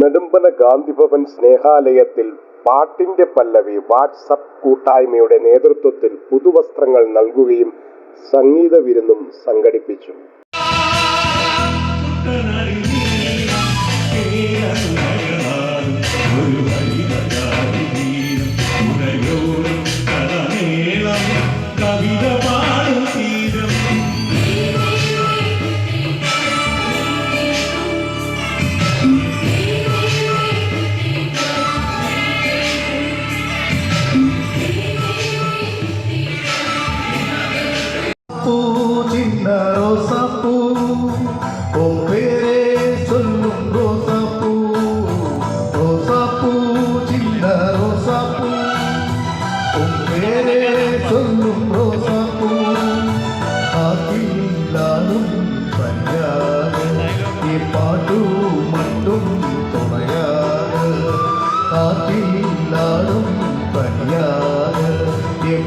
നെടുമ്പന ഗാന്ധിഭവൻ സ്നേഹാലയത്തിൽ പാട്ടിന്റെ പല്ലവി വാട്സപ്പ് കൂട്ടായ്മയുടെ നേതൃത്വത്തിൽ പുതുവസ്ത്രങ്ങൾ നൽകുകയും സംഗീത വിരുന്നും സംഘടിപ്പിച്ചു.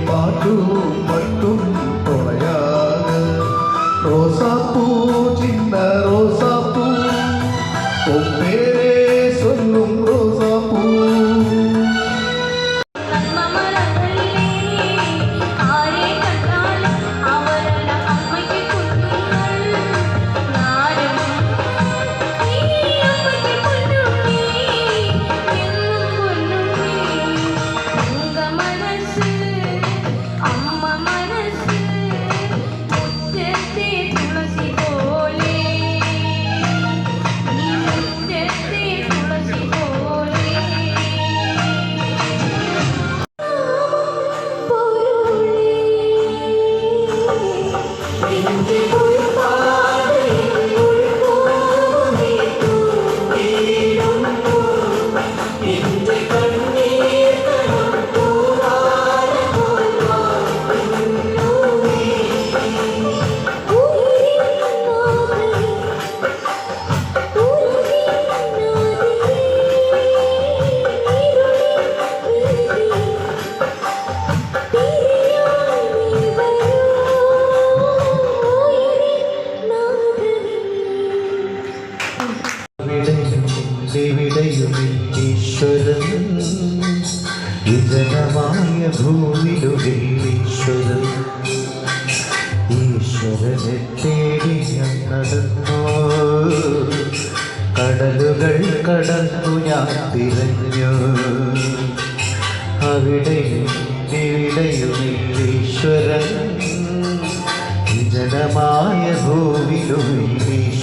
പാട്ടു പട്ടും തേടി ഞാൻ നടന്നു കടലുകൾ കടന്നു ഞാൻ തിരഞ്ഞു. അവിടെയും ഇവിടെയും ഈശ്വരൻ. വിജനമായ ഭൂവിലും ഈശ്വരൻ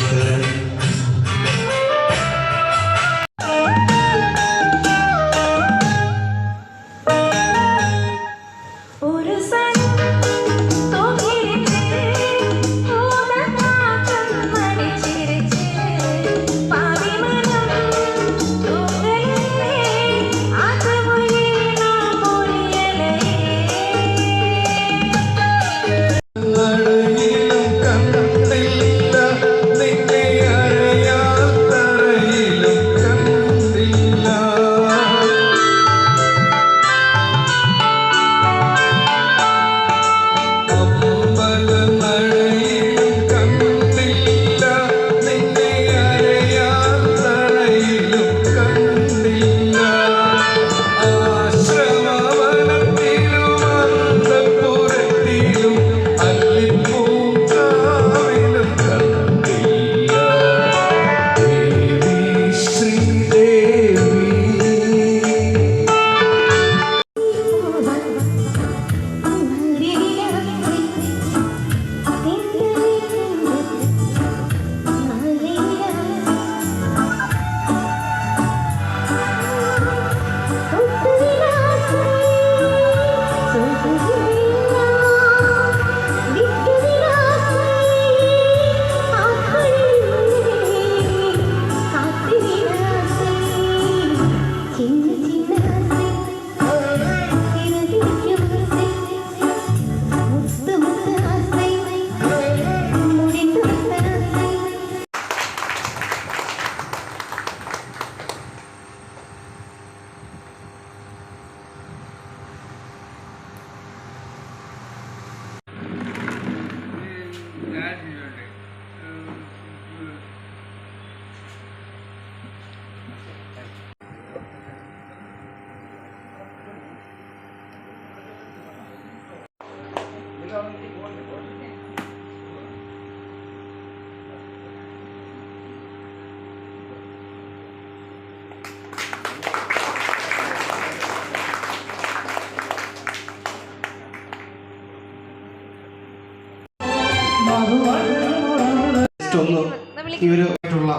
ഈ ഒരു ആയിട്ടുള്ള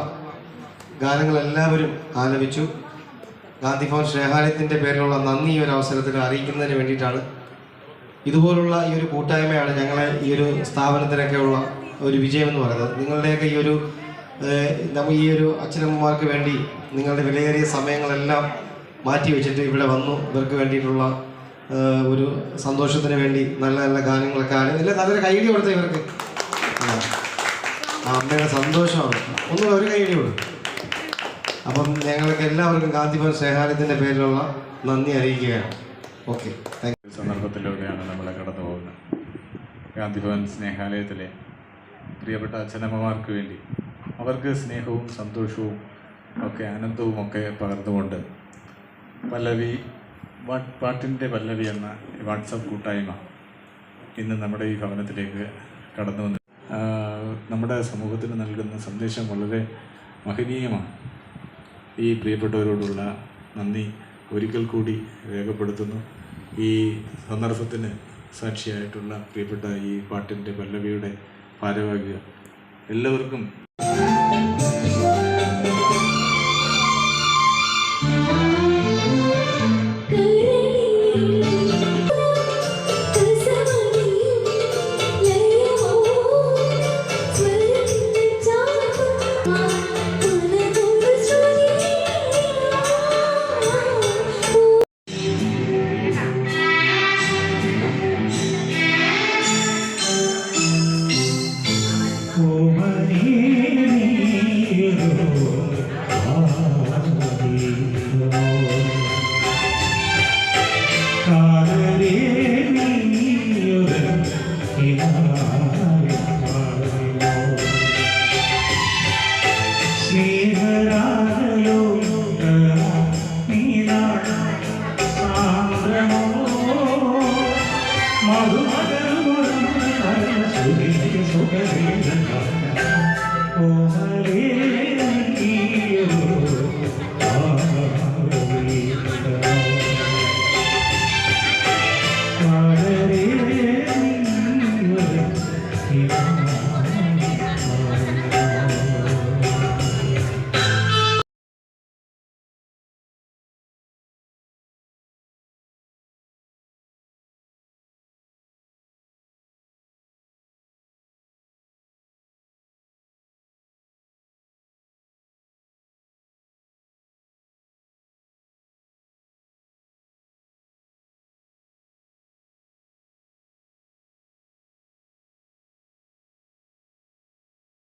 ഗാനങ്ങൾ എല്ലാവരും ആലപിച്ചു ഗാന്ധിഭവൻ സ്നേഹാലയത്തിന്റെ പേരിലുള്ള നന്ദി ഈ ഒരു അവസരത്തിൽ അറിയിക്കുന്നതിന് വേണ്ടിയിട്ടാണ്. ഇതുപോലുള്ള ഈ ഒരു കൂട്ടായ്മയാണ് ഞങ്ങളെ ഈ ഒരു സ്ഥാപനത്തിനൊക്കെ ഉള്ള ഒരു വിജയം എന്ന് പറയുന്നത്. നിങ്ങളുടെയൊക്കെ ഈ ഒരു നമ്മ ഈ ഒരു അച്ഛനമ്മമാർക്ക് വേണ്ടി നിങ്ങളുടെ വിലയേറിയ സമയങ്ങളെല്ലാം മാറ്റി വെച്ചിട്ട് ഇവിടെ വന്നു. ഇവർക്ക് വേണ്ടിയിട്ടുള്ള ഒരു സന്തോഷത്തിന് വേണ്ടി നല്ല നല്ല ഗാനങ്ങളൊക്കെ ആണ് നല്ല നല്ലൊരു കൈഡി കൊടുത്ത ഇവർക്ക്. അമ്മയുടെ സന്തോഷമാണ്. ഒന്നും ഒരു കൊടുക്കും അപ്പം ഞങ്ങൾക്ക് എല്ലാവർക്കും ഗാന്ധിഭവൻ സ്നേഹാലയത്തിന്റെ പേരിലുള്ള നന്ദി അറിയിക്കുകയാണ്. ഓക്കെ താങ്ക് യു സന്ദർഭത്തിലൂടെയാണ് നമ്മൾ കടന്നു പോകുന്നത്. ഗാന്ധിഭവൻ സ്നേഹാലയത്തിലെ പ്രിയപ്പെട്ട അച്ഛനമ്മമാർക്ക് വേണ്ടി അവർക്ക് സ്നേഹവും സന്തോഷവും ഒക്കെ ആനന്ദവും ഒക്കെ പകർന്നുകൊണ്ട് പല്ലവി പാട്ടിന്റെ പല്ലവി എന്ന വാട്സപ്പ് കൂട്ടായ്മ ഇന്ന് നമ്മുടെ ഈ ഭവനത്തിലേക്ക് കടന്നു വന്നു. നമ്മുടെ സമൂഹത്തിന് നൽകുന്ന സന്ദേശം വളരെ മഹനീയമാണ്. ഈ പ്രിയപ്പെട്ടവരോടുള്ള നന്ദി ഒരിക്കൽ കൂടി രേഖപ്പെടുത്തുന്നു. ഈ സന്ദർഭത്തിന് സാക്ഷിയായിട്ടുള്ള പ്രിയപ്പെട്ട ഈ പാട്ടിന്റെ പല്ലവിയുടെ ഭാരവാഹികൾ. എല്ലാവർക്കും